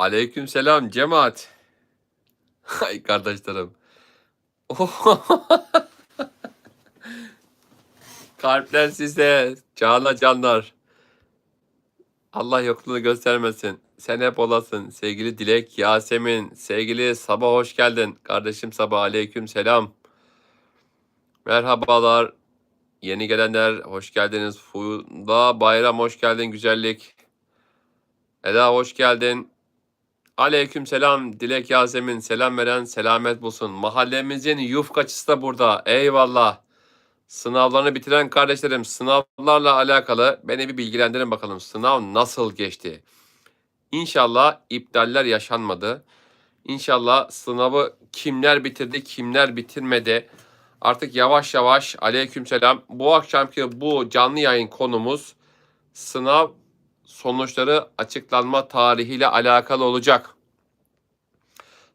Aleykümselam cemaat. Ay kardeşlerim. Kalpler size, cana canlar. Allah yokluğunu göstermesin. Sen hep olasın. Sevgili Dilek, Yasemin, sevgili Sabah hoş geldin. Kardeşim Sabah aleyküm selam. Merhabalar. Yeni gelenler hoş geldiniz. Funda Bayram hoş geldin güzellik. Eda hoş geldin. Aleyküm selam Dilek Yasemin selam veren selamet bulsun. Mahallemizin yufkaçısı da burada. Eyvallah. Sınavlarını bitiren kardeşlerim sınavlarla alakalı beni bir bilgilendirin bakalım. Sınav nasıl geçti? İnşallah iptaller yaşanmadı. İnşallah sınavı kimler bitirdi, kimler bitirmedi. Artık yavaş yavaş aleykümselam. Bu akşamki bu canlı yayın konumuz sınav sonuçları açıklanma tarihiyle alakalı olacak.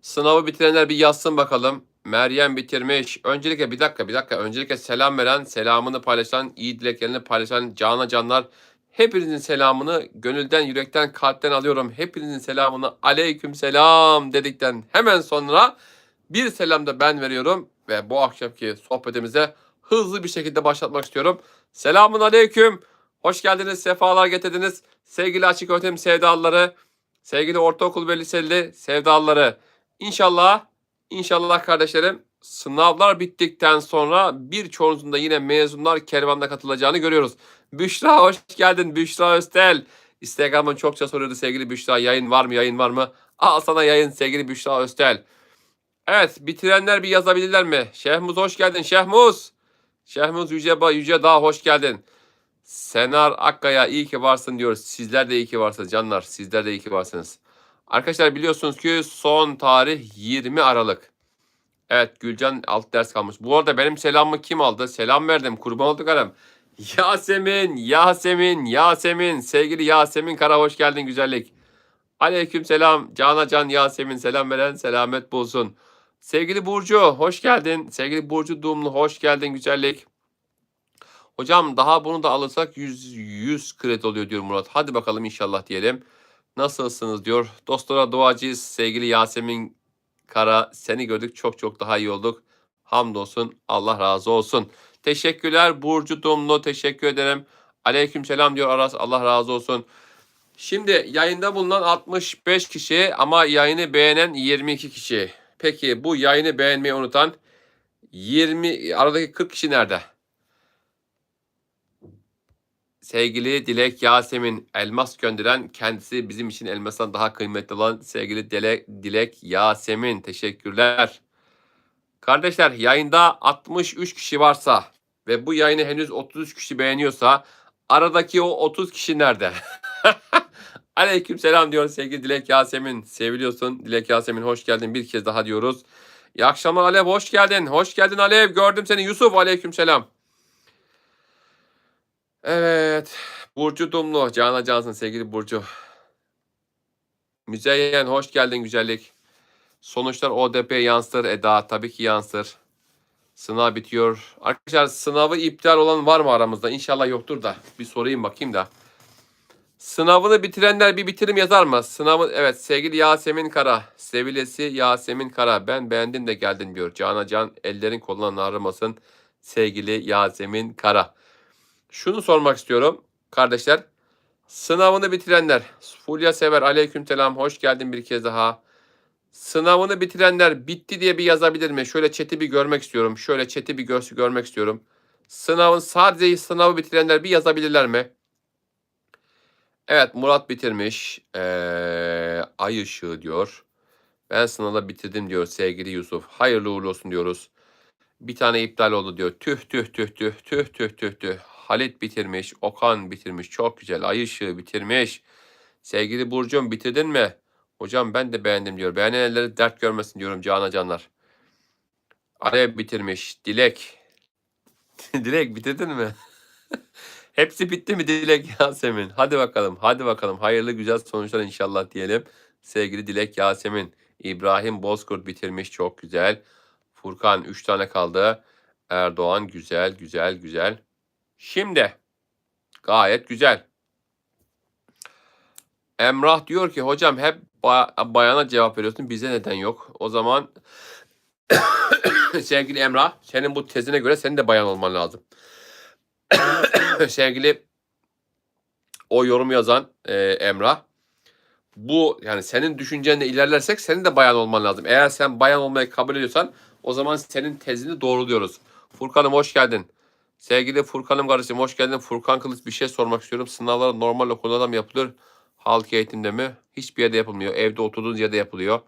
Sınavı bitirenler bir yazsın bakalım. Meryem bitirmiş. Öncelikle bir dakika bir dakika. Öncelikle selam veren, selamını paylaşan, iyi dileklerini paylaşan cana canlar. Hepinizin selamını gönülden, yürekten, kalpten alıyorum. Hepinizin selamını aleyküm selam dedikten hemen sonra bir selam da ben veriyorum. Ve bu akşamki sohbetimize hızlı bir şekilde başlatmak istiyorum. Selamun aleyküm. Hoş geldiniz, sefalar getirdiniz. Sevgili açık öğretim sevdalıları, sevgili ortaokul ve liseli sevdalıları. İnşallah, inşallah kardeşlerim sınavlar bittikten sonra birçoğunuzun da yine mezunlar kervanına katılacağını görüyoruz. Büşra hoş geldin. Büşra Östel. Instagram'ın çokça soruyordu sevgili Büşra. Yayın var mı, yayın var mı? Al sana yayın sevgili Büşra Östel. Evet, bitirenler bir yazabilirler mi? Şehmuz hoş geldin. Şehmuz. Şehmuz Yüce, Yüce Dağ hoş geldin. Senar Akkaya iyi ki varsın diyoruz. Sizler de iyi ki varsınız canlar. Sizler de iyi ki varsınız. Arkadaşlar biliyorsunuz ki son tarih 20 Aralık. Evet Gülcan alt ders kalmış. Bu arada benim selamımı kim aldı? Selam verdim. Kurban olduk aram. Yasemin, Yasemin, Yasemin. Sevgili Yasemin Kara hoş geldin güzellik. Aleyküm selam. Cana Can Yasemin selam veren selamet bulsun. Sevgili Burcu hoş geldin. Sevgili Burcu Dumlu hoş geldin güzellik. Hocam daha bunu da alırsak 100, 100 kredi oluyor diyor Murat. Hadi bakalım inşallah diyelim. Nasılsınız diyor. Dostlara duacıyız. Sevgili Yasemin Kara seni gördük çok çok daha iyi olduk. Hamdolsun Allah razı olsun. Teşekkürler Burcu Dumlu teşekkür ederim. Aleykümselam diyor Aras Allah razı olsun. Şimdi yayında bulunan 65 kişi ama yayını beğenen 22 kişi. Peki bu yayını beğenmeyi unutan 20 aradaki 40 kişi nerede? Sevgili Dilek Yasemin elmas gönderen kendisi bizim için elmasdan daha kıymetli olan sevgili Dilek, Dilek Yasemin teşekkürler. Kardeşler yayında 63 kişi varsa ve bu yayını henüz 33 kişi beğeniyorsa aradaki o 30 kişi nerede? Aleyküm selam diyor sevgili Dilek Yasemin. Seviliyorsun. Dilek Yasemin hoş geldin bir kez daha diyoruz. İyi akşamlar Alev hoş geldin. Hoş geldin Alev. Gördüm seni Yusuf. Aleyküm selam. Evet. Burcu Dumlu. Cana Cansın sevgili Burcu. Müzeyyen hoş geldin güzellik. Sonuçlar ODP yansır Eda. Tabii ki yansır. Sınav bitiyor. Arkadaşlar sınavı iptal olan var mı aramızda? İnşallah yoktur da. Bir sorayım bakayım da. Sınavını bitirenler bir bitirim yazar mı? Sınavı evet sevgili Yasemin Kara. Sevilesi Yasemin Kara. Ben beğendim de geldin diyor. Cana Can ellerin kolundan ağrımasın. Sevgili Yasemin Kara. Şunu sormak istiyorum kardeşler. Sınavını bitirenler. Fulya Sever aleykümselam hoş geldin bir kez daha. Sınavını bitirenler bitti diye bir yazabilir mi? Şöyle chat'i bir görmek istiyorum. Şöyle chat'i bir gör görmek istiyorum. Sınavın sadece sınavı bitirenler bir yazabilirler mi? Evet Murat bitirmiş. Ee, ay ışığı diyor. Ben sınavda bitirdim diyor sevgili Yusuf. Hayırlı uğurlu olsun diyoruz. Bir tane iptal oldu diyor. Tüh tüh tüh tüh tüh tüh tüh tüh. Halit bitirmiş. Okan bitirmiş. Çok güzel. Ay ışığı bitirmiş. Sevgili Burcu'm bitirdin mi? Hocam ben de beğendim diyor. Beğenen elleri dert görmesin diyorum cana canlar. Alev bitirmiş. Dilek. Dilek bitirdin mi? Hepsi bitti mi Dilek Yasemin? Hadi bakalım, hadi bakalım. Hayırlı güzel sonuçlar inşallah diyelim. Sevgili Dilek Yasemin. İbrahim Bozkurt bitirmiş çok güzel. Furkan 3 tane kaldı. Erdoğan güzel, güzel, güzel. Şimdi gayet güzel. Emrah diyor ki hocam hep ba- bayana cevap veriyorsun bize neden yok? O zaman sevgili Emrah senin bu tezine göre senin de bayan olman lazım. sevgili o yorum yazan e, Emrah bu yani senin düşüncenle ilerlersek senin de bayan olman lazım. Eğer sen bayan olmayı kabul ediyorsan o zaman senin tezini doğruluyoruz. Furkan'ım hoş geldin. Sevgili Furkan'ım kardeşim hoş geldin. Furkan Kılıç bir şey sormak istiyorum. Sınavlar normal okulda mı yapılıyor? Halk eğitimde mi? Hiçbir yerde yapılmıyor. Evde oturduğunuz yerde yapılıyor.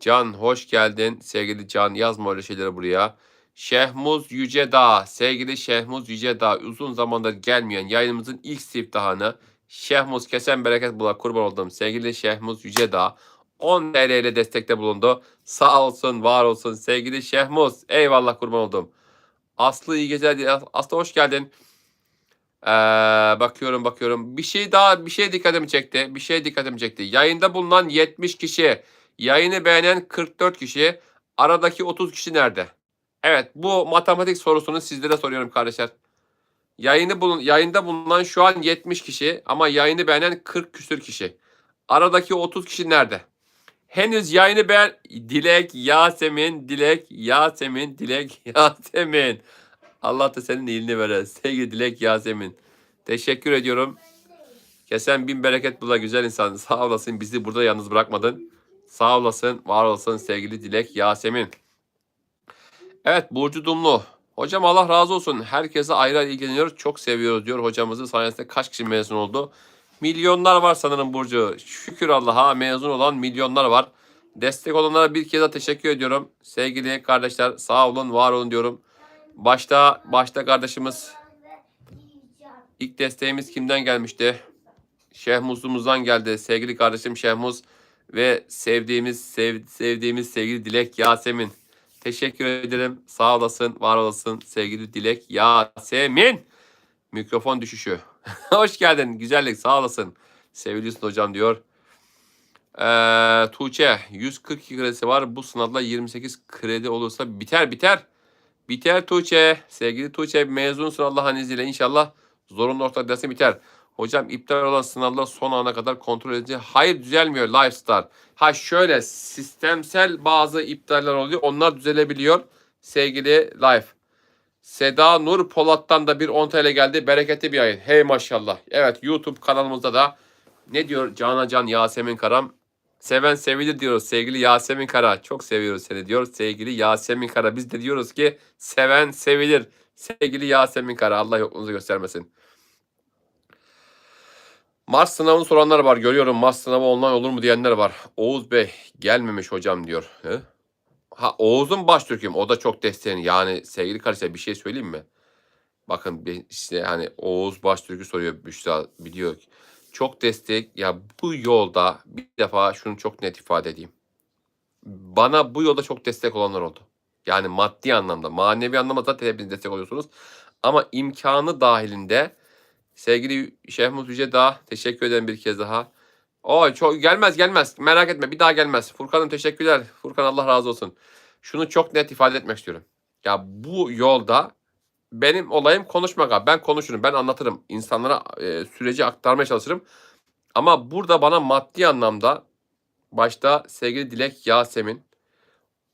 Can hoş geldin. Sevgili Can yazma öyle şeyleri buraya. Şehmuz Yücedağ. Sevgili Şehmuz Yücedağ. Uzun zamandır gelmeyen yayınımızın ilk siftahını Şehmuz kesen bereket bula kurban oldum. Sevgili Şehmuz Yücedağ. 10 TL ile destekte bulundu. Sağ olsun, var olsun sevgili Şehmuz. Eyvallah kurban oldum. Aslı iyi geceler. Aslı hoş geldin. Ee, bakıyorum bakıyorum. Bir şey daha bir şey dikkatimi çekti. Bir şey dikkatimi çekti. Yayında bulunan 70 kişi, yayını beğenen 44 kişi, aradaki 30 kişi nerede? Evet, bu matematik sorusunu sizlere soruyorum kardeşler. Yayını bulun yayında bulunan şu an 70 kişi ama yayını beğenen 40 küsür kişi. Aradaki 30 kişi nerede? Henüz yayını beğen Dilek Yasemin, Dilek Yasemin, Dilek Yasemin. Allah da senin iyiliğini verir. Sevgili Dilek Yasemin. Teşekkür ediyorum. Kesen bin bereket bula güzel insan. Sağ olasın bizi burada yalnız bırakmadın. Sağ olasın, var olasın sevgili Dilek Yasemin. Evet Burcu Dumlu. Hocam Allah razı olsun. Herkese ayrı ayrı ilgileniyor. Çok seviyoruz diyor. Hocamızın sayesinde kaç kişi mezun oldu? Milyonlar var sanırım Burcu. Şükür Allah'a mezun olan milyonlar var. Destek olanlara bir kez daha teşekkür ediyorum. Sevgili kardeşler sağ olun, var olun diyorum. Başta başta kardeşimiz ilk desteğimiz kimden gelmişti? Şehmuz'umuzdan geldi. Sevgili kardeşim Şehmuz ve sevdiğimiz sev, sevdiğimiz sevgili Dilek Yasemin. Teşekkür ederim. Sağ olasın, var olasın sevgili Dilek Yasemin. Mikrofon düşüşü. Hoş geldin. Güzellik sağ olasın. Seviliyorsun hocam diyor. Ee, Tuğçe 142 kredisi var. Bu sınavda 28 kredi olursa biter biter. Biter Tuğçe. Sevgili Tuğçe mezunsun Allah'ın izniyle inşallah zorunlu ortak dersi biter. Hocam iptal olan sınavlar son ana kadar kontrol edici. Hayır düzelmiyor Lifestar. Ha şöyle sistemsel bazı iptaller oluyor. Onlar düzelebiliyor. Sevgili Life. Seda Nur Polat'tan da bir 10 TL geldi. Bereketli bir ayın. Hey maşallah. Evet YouTube kanalımızda da ne diyor Cana Can Yasemin Karam? Seven sevilir diyoruz sevgili Yasemin Kara. Çok seviyoruz seni diyor sevgili Yasemin Kara. Biz de diyoruz ki seven sevilir. Sevgili Yasemin Kara Allah yokluğunuzu göstermesin. Mars sınavını soranlar var. Görüyorum Mars sınavı online olur mu diyenler var. Oğuz Bey gelmemiş hocam diyor. He? Ha Oğuz'un baştürküm. O da çok desteğini. Yani sevgili kardeşler bir şey söyleyeyim mi? Bakın işte hani Oğuz Baştürk'ü soruyor Büşra biliyor. ki. Çok destek. Ya bu yolda bir defa şunu çok net ifade edeyim. Bana bu yolda çok destek olanlar oldu. Yani maddi anlamda, manevi anlamda zaten hepiniz destek oluyorsunuz. Ama imkanı dahilinde sevgili Şehmuz Yüce Dağ teşekkür ederim bir kez daha. O çok gelmez gelmez. Merak etme bir daha gelmez. Furkan'ım teşekkürler. Furkan Allah razı olsun. Şunu çok net ifade etmek istiyorum. Ya bu yolda benim olayım konuşmak abi. Ben konuşurum, ben anlatırım. İnsanlara e, süreci aktarmaya çalışırım. Ama burada bana maddi anlamda başta sevgili Dilek Yasemin,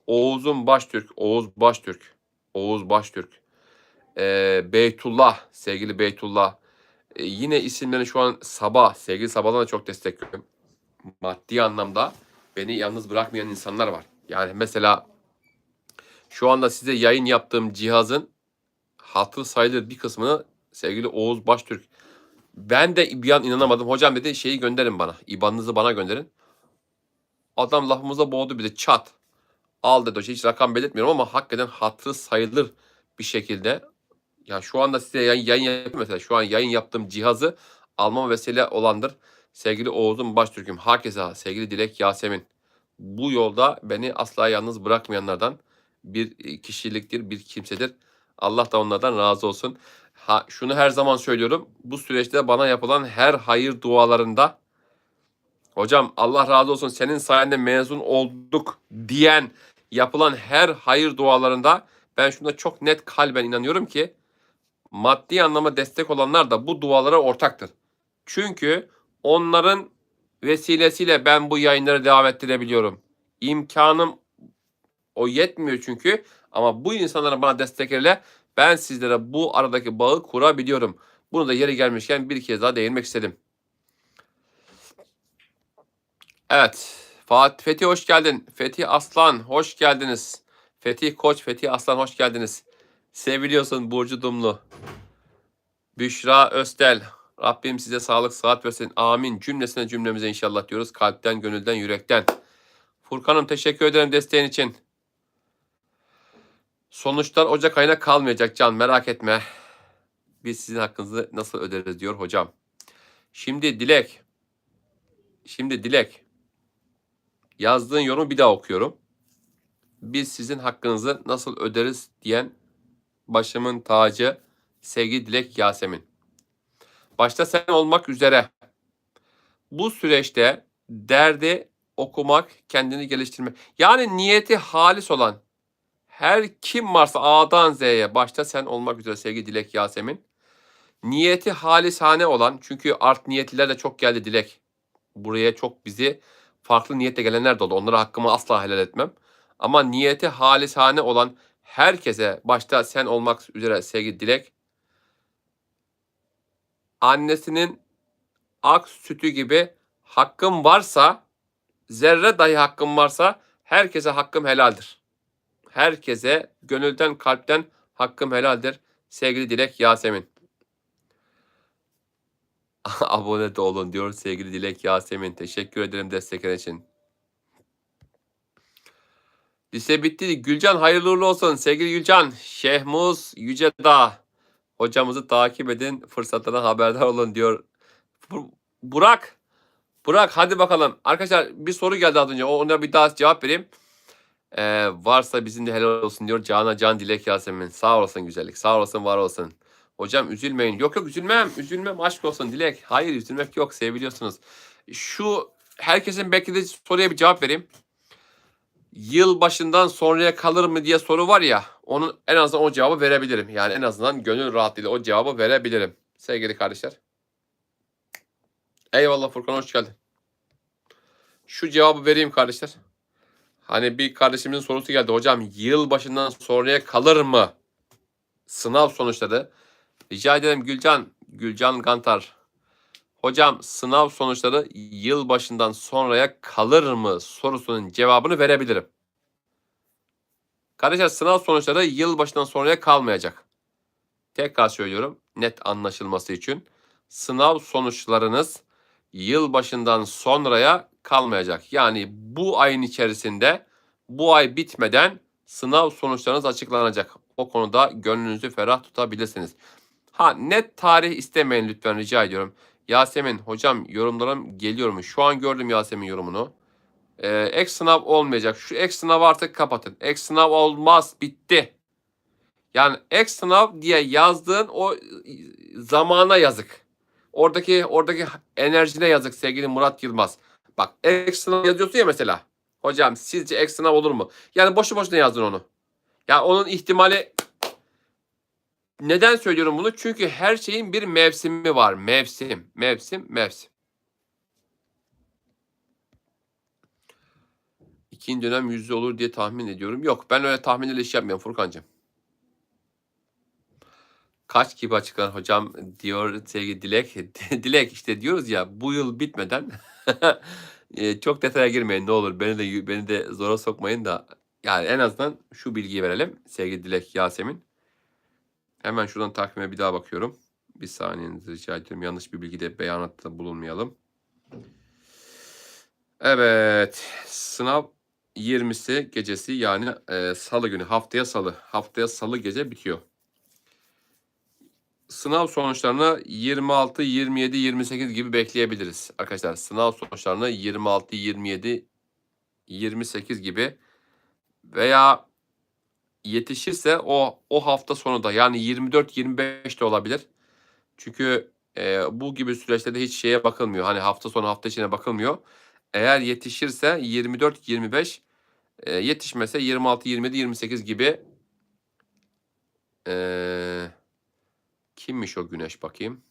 Oğuz'un Baştürk, Oğuz Baştürk, Oğuz Baştürk, e, Beytullah, sevgili Beytullah, e, yine isimlerini şu an Sabah, sevgili Sabah'dan da çok destekliyorum. Maddi anlamda beni yalnız bırakmayan insanlar var. Yani mesela şu anda size yayın yaptığım cihazın hatır sayılır bir kısmını sevgili Oğuz Baştürk. Ben de bir an inanamadım. Hocam dedi şeyi gönderin bana. İbanınızı bana gönderin. Adam lafımıza boğdu bize çat. Al dedi. Hiç rakam belirtmiyorum ama hakikaten hatırı sayılır bir şekilde. Ya şu anda size yayın, yayın yapıyorum mesela. Şu an yayın yaptığım cihazı almama vesile olandır. Sevgili Oğuz'un Baştürk'üm. Herkese sevgili Dilek Yasemin. Bu yolda beni asla yalnız bırakmayanlardan bir kişiliktir, bir kimsedir. Allah da onlardan razı olsun. Ha, şunu her zaman söylüyorum. Bu süreçte bana yapılan her hayır dualarında hocam Allah razı olsun senin sayende mezun olduk diyen yapılan her hayır dualarında ben şuna çok net kalben inanıyorum ki maddi anlamda destek olanlar da bu dualara ortaktır. Çünkü onların vesilesiyle ben bu yayınları devam ettirebiliyorum. İmkanım o yetmiyor çünkü ama bu insanların bana destekleriyle ben sizlere bu aradaki bağı kurabiliyorum. Bunu da yeri gelmişken bir kez daha değinmek istedim. Evet. Fatih Fethi hoş geldin. Fethi Aslan hoş geldiniz. Fethi Koç, Fethi Aslan hoş geldiniz. Seviliyorsun Burcu Dumlu. Büşra Östel. Rabbim size sağlık, sıhhat versin. Amin. Cümlesine cümlemize inşallah diyoruz. Kalpten, gönülden, yürekten. Furkan'ım teşekkür ederim desteğin için. Sonuçlar Ocak ayına kalmayacak Can merak etme. Biz sizin hakkınızı nasıl öderiz diyor hocam. Şimdi Dilek. Şimdi Dilek. Yazdığın yorumu bir daha okuyorum. Biz sizin hakkınızı nasıl öderiz diyen başımın tacı sevgili Dilek Yasemin. Başta sen olmak üzere bu süreçte derdi okumak, kendini geliştirmek. Yani niyeti halis olan her kim varsa A'dan Z'ye başta sen olmak üzere sevgili Dilek Yasemin. Niyeti halishane olan çünkü art niyetliler de çok geldi Dilek. Buraya çok bizi farklı niyetle gelenler de oldu. Onlara hakkımı asla helal etmem. Ama niyeti halishane olan herkese başta sen olmak üzere sevgili Dilek annesinin ak sütü gibi hakkım varsa zerre dahi hakkım varsa herkese hakkım helaldir. Herkese gönülden kalpten hakkım helaldir. Sevgili Dilek Yasemin. Abone de olun diyor sevgili Dilek Yasemin. Teşekkür ederim destekler için. Lise bitti. Gülcan hayırlı uğurlu olsun. Sevgili Gülcan, Şehmuz Yüce Dağ. Hocamızı takip edin. Fırsatlardan haberdar olun diyor. Bu- Burak. Burak hadi bakalım. Arkadaşlar bir soru geldi az önce. Ona bir daha cevap vereyim. Ee, varsa bizim de helal olsun diyor. Cana Can Dilek Yasemin. Sağ olasın güzellik. Sağ olasın var olsun. Hocam üzülmeyin. Yok yok üzülmem. Üzülmem aşk olsun Dilek. Hayır üzülmek yok. Seviliyorsunuz. Şu herkesin beklediği soruya bir cevap vereyim. Yıl başından sonraya kalır mı diye soru var ya. Onun en azından o cevabı verebilirim. Yani en azından gönül rahatlığıyla o cevabı verebilirim. Sevgili kardeşler. Eyvallah Furkan hoş geldin. Şu cevabı vereyim kardeşler. Hani bir kardeşimizin sorusu geldi. Hocam yıl başından sonraya kalır mı? Sınav sonuçları. Rica ederim Gülcan. Gülcan Gantar. Hocam sınav sonuçları yıl başından sonraya kalır mı sorusunun cevabını verebilirim. Kardeşler sınav sonuçları yıl başından sonraya kalmayacak. Tekrar söylüyorum net anlaşılması için. Sınav sonuçlarınız yıl başından sonraya kalmayacak. Yani bu ayın içerisinde bu ay bitmeden sınav sonuçlarınız açıklanacak. O konuda gönlünüzü ferah tutabilirsiniz. Ha net tarih istemeyin lütfen rica ediyorum. Yasemin hocam yorumlarım geliyor mu? Şu an gördüm Yasemin yorumunu. Ee, ek sınav olmayacak. Şu ek sınavı artık kapatın. Ek sınav olmaz. Bitti. Yani ek sınav diye yazdığın o zamana yazık. Oradaki oradaki enerjine yazık sevgili Murat Yılmaz. Bak ek sınav yazıyorsun ya mesela. Hocam sizce ek sınav olur mu? Yani boşu boşuna yazdın onu. Ya onun ihtimali neden söylüyorum bunu? Çünkü her şeyin bir mevsimi var. Mevsim, mevsim, mevsim. İkinci dönem yüzde olur diye tahmin ediyorum. Yok ben öyle tahminle iş yapmıyorum Furkan'cığım. Kaç gibi açıklar hocam diyor sevgili Dilek. Dilek işte diyoruz ya bu yıl bitmeden e, çok detaya girmeyin ne olur. Beni de beni de zora sokmayın da yani en azından şu bilgiyi verelim sevgili Dilek Yasemin. Hemen şuradan takvime bir daha bakıyorum. Bir saniyenizi rica ediyorum. Yanlış bir bilgide beyanatta bulunmayalım. Evet. Sınav 20'si gecesi yani e, salı günü. Haftaya salı. Haftaya salı gece bitiyor. Sınav sonuçlarını 26, 27, 28 gibi bekleyebiliriz. Arkadaşlar sınav sonuçlarını 26, 27, 28 gibi veya yetişirse o o hafta sonu da yani 24-25 de olabilir. Çünkü e, bu gibi süreçlerde hiç şeye bakılmıyor. Hani hafta sonu hafta içine bakılmıyor. Eğer yetişirse 24-25 e, yetişmese 26-27-28 gibi e, kimmiş o güneş bakayım.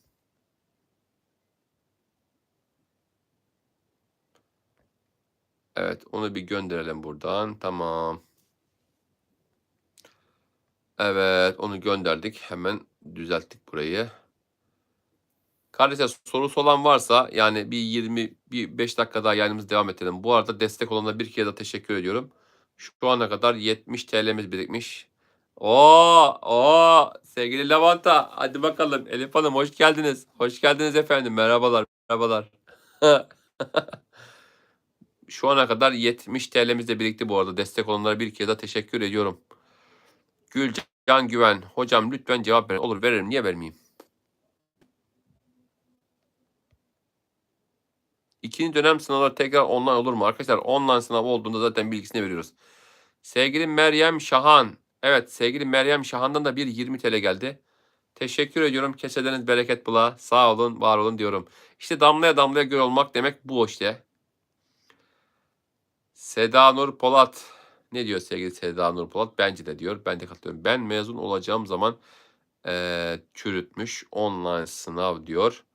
Evet onu bir gönderelim buradan. Tamam. Evet onu gönderdik. Hemen düzelttik burayı. Kardeşler sorusu olan varsa yani bir 20 bir 5 dakika daha yayınımızı devam edelim. Bu arada destek olanlara bir kere daha teşekkür ediyorum. Şu ana kadar 70 TL'miz birikmiş. Oo, oo, sevgili Lavanta, hadi bakalım. Elif Hanım hoş geldiniz. Hoş geldiniz efendim. Merhabalar, merhabalar. Şu ana kadar 70 TL'miz de birikti bu arada. Destek olanlara bir kere daha teşekkür ediyorum. Gülcan Güven, hocam lütfen cevap verin. Olur veririm, niye vermeyeyim? İkinci dönem sınavları tekrar online olur mu? Arkadaşlar online sınav olduğunda zaten bilgisini veriyoruz. Sevgili Meryem Şahan. Evet sevgili Meryem Şahan'dan da bir 20 TL geldi. Teşekkür ediyorum. Keseleriniz bereket bula. Sağ olun, var olun diyorum. İşte damlaya damlaya göl olmak demek bu işte. Seda Nur Polat. Ne diyor sevgili Seda Nur Polat? Bence de diyor. Ben de katılıyorum. Ben mezun olacağım zaman eee, çürütmüş online sınav diyor.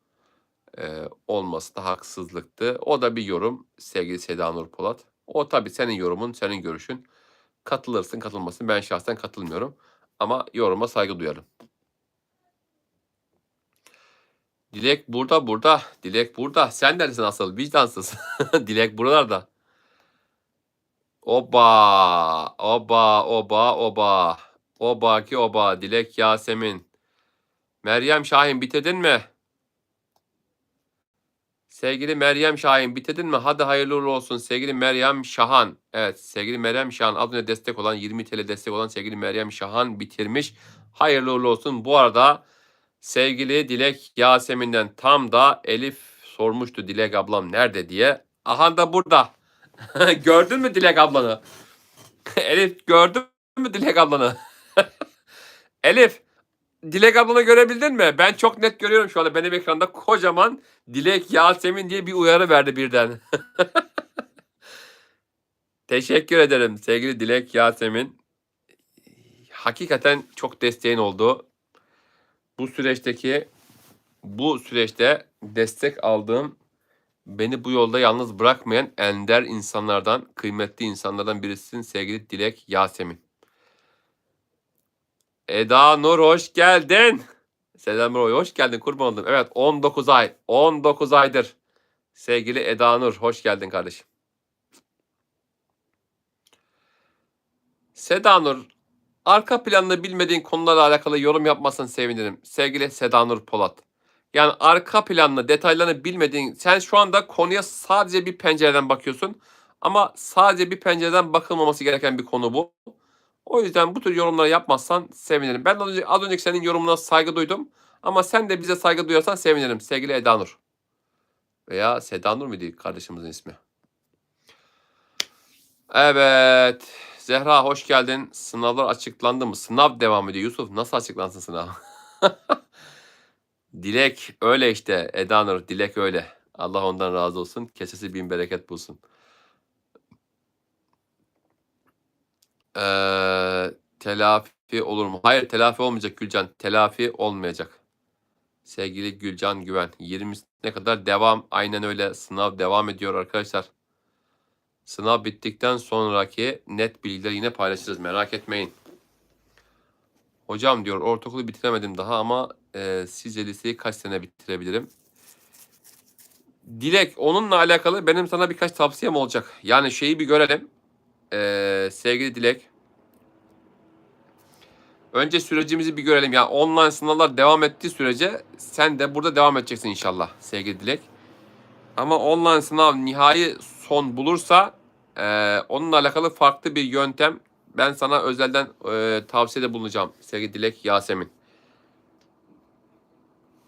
Eee, olması da haksızlıktı. O da bir yorum sevgili Seda Nur Polat. O tabii senin yorumun, senin görüşün. Katılırsın, katılmasın. Ben şahsen katılmıyorum. Ama yoruma saygı duyarım. Dilek burada, burada. Dilek burada. Sen neredesin asıl? Vicdansız. Dilek buralarda. Oba, oba, oba, oba. Oba ki oba. Dilek Yasemin. Meryem Şahin bitirdin mi? Sevgili Meryem Şahin bitirdin mi? Hadi hayırlı olsun sevgili Meryem Şahan. Evet sevgili Meryem Şahan önce destek olan 20 TL destek olan sevgili Meryem Şahan bitirmiş. Hayırlı olsun. Bu arada sevgili Dilek Yasemin'den tam da Elif sormuştu Dilek ablam nerede diye. Aha da burada. gördün mü Dilek ablanı? Elif gördün mü Dilek ablanı? Elif Dilek ablanı görebildin mi? Ben çok net görüyorum şu anda benim ekranda kocaman Dilek Yasemin diye bir uyarı verdi birden. Teşekkür ederim sevgili Dilek Yasemin. Hakikaten çok desteğin oldu. Bu süreçteki bu süreçte destek aldığım beni bu yolda yalnız bırakmayan ender insanlardan, kıymetli insanlardan birisin sevgili Dilek Yasemin. Eda Nur hoş geldin. Selam Roy hoş geldin kurban oldum. Evet 19 ay. 19 aydır. Sevgili Eda Nur hoş geldin kardeşim. Seda Nur arka planını bilmediğin konularla alakalı yorum yapmasan sevinirim. Sevgili Seda Nur Polat. Yani arka planını, detaylarını bilmediğin, sen şu anda konuya sadece bir pencereden bakıyorsun. Ama sadece bir pencereden bakılmaması gereken bir konu bu. O yüzden bu tür yorumları yapmazsan sevinirim. Ben az, önce, az önceki senin yorumuna saygı duydum. Ama sen de bize saygı duyarsan sevinirim sevgili Eda Nur. Veya Seda Nur muydu kardeşimizin ismi? Evet. Zehra hoş geldin. Sınavlar açıklandı mı? Sınav devam ediyor. Yusuf nasıl açıklansın sınav? Dilek öyle işte Eda Nur. Dilek öyle. Allah ondan razı olsun. Kesesi bin bereket bulsun. Ee, telafi olur mu? Hayır telafi olmayacak Gülcan. Telafi olmayacak. Sevgili Gülcan Güven. 20'sine kadar devam. Aynen öyle. Sınav devam ediyor arkadaşlar. Sınav bittikten sonraki net bilgileri yine paylaşırız. Merak etmeyin. Hocam diyor ortaokulu bitiremedim daha ama e, sizce liseyi kaç sene bitirebilirim? Dilek onunla alakalı benim sana birkaç tavsiyem olacak. Yani şeyi bir görelim. Ee, sevgili Dilek. Önce sürecimizi bir görelim. Yani online sınavlar devam ettiği sürece sen de burada devam edeceksin inşallah sevgili Dilek. Ama online sınav nihai son bulursa e, onunla alakalı farklı bir yöntem ben sana özelden e, tavsiyede bulunacağım sevgili Dilek Yasemin.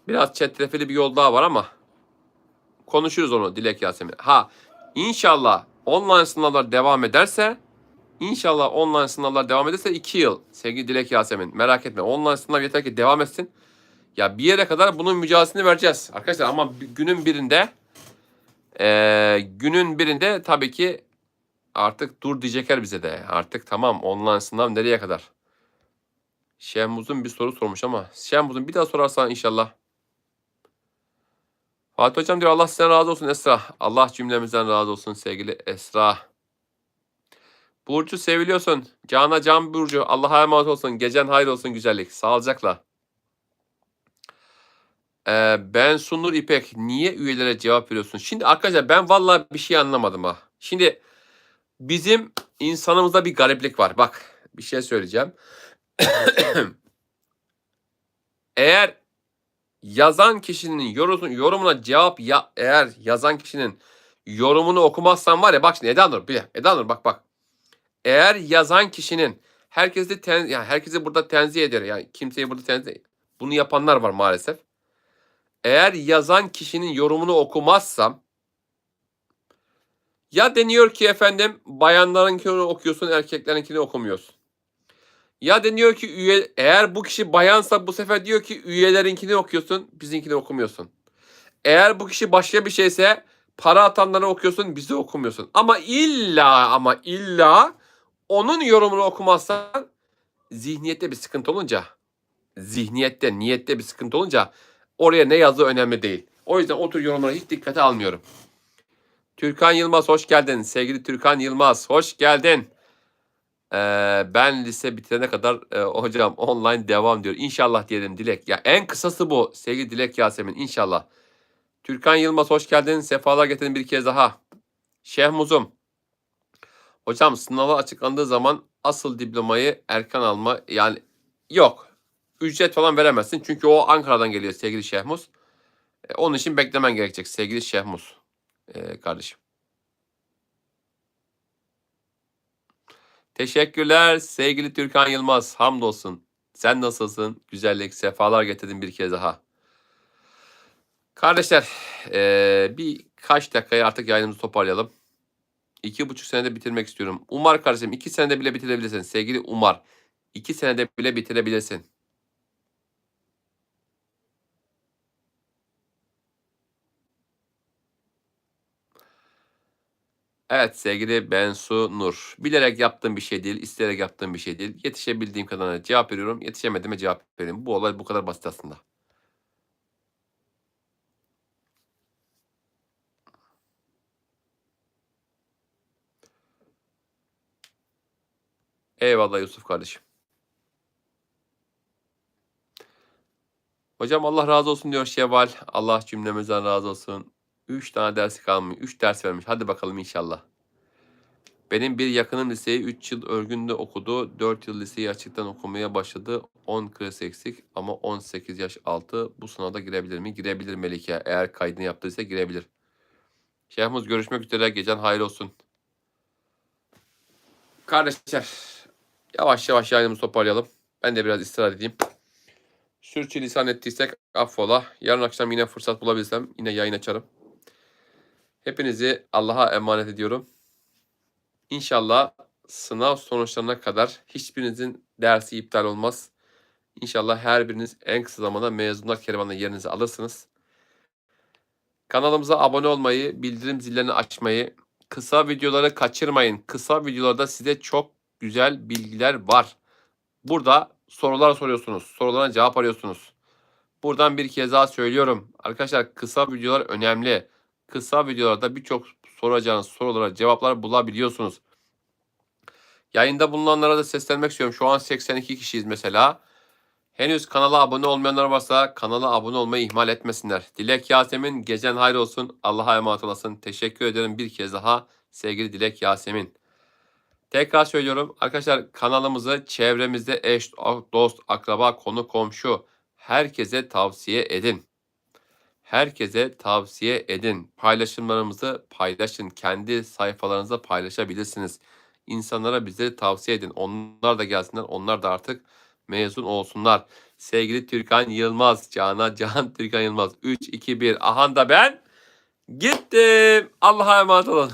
Biraz çetrefilli bir yol daha var ama konuşuruz onu Dilek Yasemin. Ha inşallah online sınavlar devam ederse inşallah online sınavlar devam ederse 2 yıl sevgili Dilek Yasemin merak etme online sınav yeter ki devam etsin. Ya bir yere kadar bunun mücadelesini vereceğiz arkadaşlar ama günün birinde eee, günün birinde tabii ki artık dur diyecekler bize de. Artık tamam online sınav nereye kadar? Şehmuz'un bir soru sormuş ama Şehmuz'un bir daha sorarsan inşallah. Fatih Hocam diyor Allah sizden razı olsun Esra. Allah cümlemizden razı olsun sevgili Esra. Burcu seviliyorsun. Cana Can Burcu. Allah'a emanet olsun. Gecen hayır olsun güzellik. Sağlıcakla. Ee, ben Sunur İpek. Niye üyelere cevap veriyorsun? Şimdi arkadaşlar ben vallahi bir şey anlamadım ha. Şimdi bizim insanımızda bir gariplik var. Bak bir şey söyleyeceğim. Eğer yazan kişinin yorumun, yorumuna cevap ya, eğer yazan kişinin yorumunu okumazsan var ya bak şimdi Eda Nur dakika, Eda Nur bak bak. Eğer yazan kişinin herkesi ten, yani herkesi burada tenzih eder yani kimseyi burada tenzih bunu yapanlar var maalesef. Eğer yazan kişinin yorumunu okumazsam ya deniyor ki efendim bayanlarınkini okuyorsun erkeklerinkini okumuyorsun. Ya deniyor ki üye, eğer bu kişi bayansa bu sefer diyor ki üyelerinkini okuyorsun bizinkini okumuyorsun. Eğer bu kişi başka bir şeyse para atanları okuyorsun bizi okumuyorsun. Ama illa ama illa onun yorumunu okumazsan zihniyette bir sıkıntı olunca zihniyette niyette bir sıkıntı olunca oraya ne yazdığı önemli değil. O yüzden o tür yorumlara hiç dikkate almıyorum. Türkan Yılmaz hoş geldin. Sevgili Türkan Yılmaz hoş geldin. Ee, ben lise bitirene kadar e, hocam online devam diyor. İnşallah diyelim Dilek. Ya en kısası bu sevgili Dilek Yasemin inşallah. Türkan Yılmaz hoş geldin. Sefalar getirin bir kez daha. Şehmuzum. Hocam sınava açıklandığı zaman asıl diplomayı erken alma yani yok. Ücret falan veremezsin. Çünkü o Ankara'dan geliyor sevgili Şehmuz. E, onun için beklemen gerekecek sevgili Şehmuz. E, kardeşim. Teşekkürler sevgili Türkan Yılmaz. Hamdolsun. Sen nasılsın? Güzellik, sefalar getirdin bir kez daha. Kardeşler, eee birkaç dakikaya artık yayınımızı toparlayalım. İki buçuk senede bitirmek istiyorum. Umar kardeşim iki senede bile bitirebilirsin. Sevgili Umar, iki senede bile bitirebilirsin. Evet sevgili Bensu Nur. Bilerek yaptığım bir şey değil, isteyerek yaptığım bir şey değil. Yetişebildiğim kadarına cevap veriyorum. Yetişemediğime cevap veriyorum. Bu olay bu kadar basit aslında. Eyvallah Yusuf kardeşim. Hocam Allah razı olsun diyor Şevval. Allah cümlemizden razı olsun. 3 tane dersi kalmış. 3 ders vermiş. Hadi bakalım inşallah. Benim bir yakınım liseyi 3 yıl örgünde okudu. 4 yıl liseyi açıktan okumaya başladı. 10 kredi eksik ama 18 yaş altı. Bu sınavda girebilir mi? Girebilir Melike. Eğer kaydını yaptıysa girebilir. Şehmuz görüşmek üzere. Gecen hayır olsun. Kardeşler yavaş yavaş yayınımızı toparlayalım. Ben de biraz istirahat edeyim. Sürçülisan ettiysek affola. Yarın akşam yine fırsat bulabilirsem yine yayın açarım. Hepinizi Allah'a emanet ediyorum. İnşallah sınav sonuçlarına kadar hiçbirinizin dersi iptal olmaz. İnşallah her biriniz en kısa zamanda mezunlar kervanına yerinizi alırsınız. Kanalımıza abone olmayı, bildirim zillerini açmayı, kısa videoları kaçırmayın. Kısa videolarda size çok güzel bilgiler var. Burada sorular soruyorsunuz. Sorulara cevap arıyorsunuz. Buradan bir kez daha söylüyorum. Arkadaşlar kısa videolar önemli. Kısa videolarda birçok soracağınız sorulara cevaplar bulabiliyorsunuz. Yayında bulunanlara da seslenmek istiyorum. Şu an 82 kişiyiz mesela. Henüz kanala abone olmayanlar varsa kanala abone olmayı ihmal etmesinler. Dilek Yasemin gecen hayır olsun. Allah'a emanet olasın. Teşekkür ederim bir kez daha sevgili Dilek Yasemin. Tekrar söylüyorum arkadaşlar kanalımızı çevremizde eş, dost, akraba, konu, komşu herkese tavsiye edin. Herkese tavsiye edin. Paylaşımlarımızı paylaşın. Kendi sayfalarınızda paylaşabilirsiniz. İnsanlara bizleri tavsiye edin. Onlar da gelsinler. Onlar da artık mezun olsunlar. Sevgili Türkan Yılmaz, Cana Can Türkan Yılmaz. 3, 2, 1. Ahan da ben gittim. Allah'a emanet olun.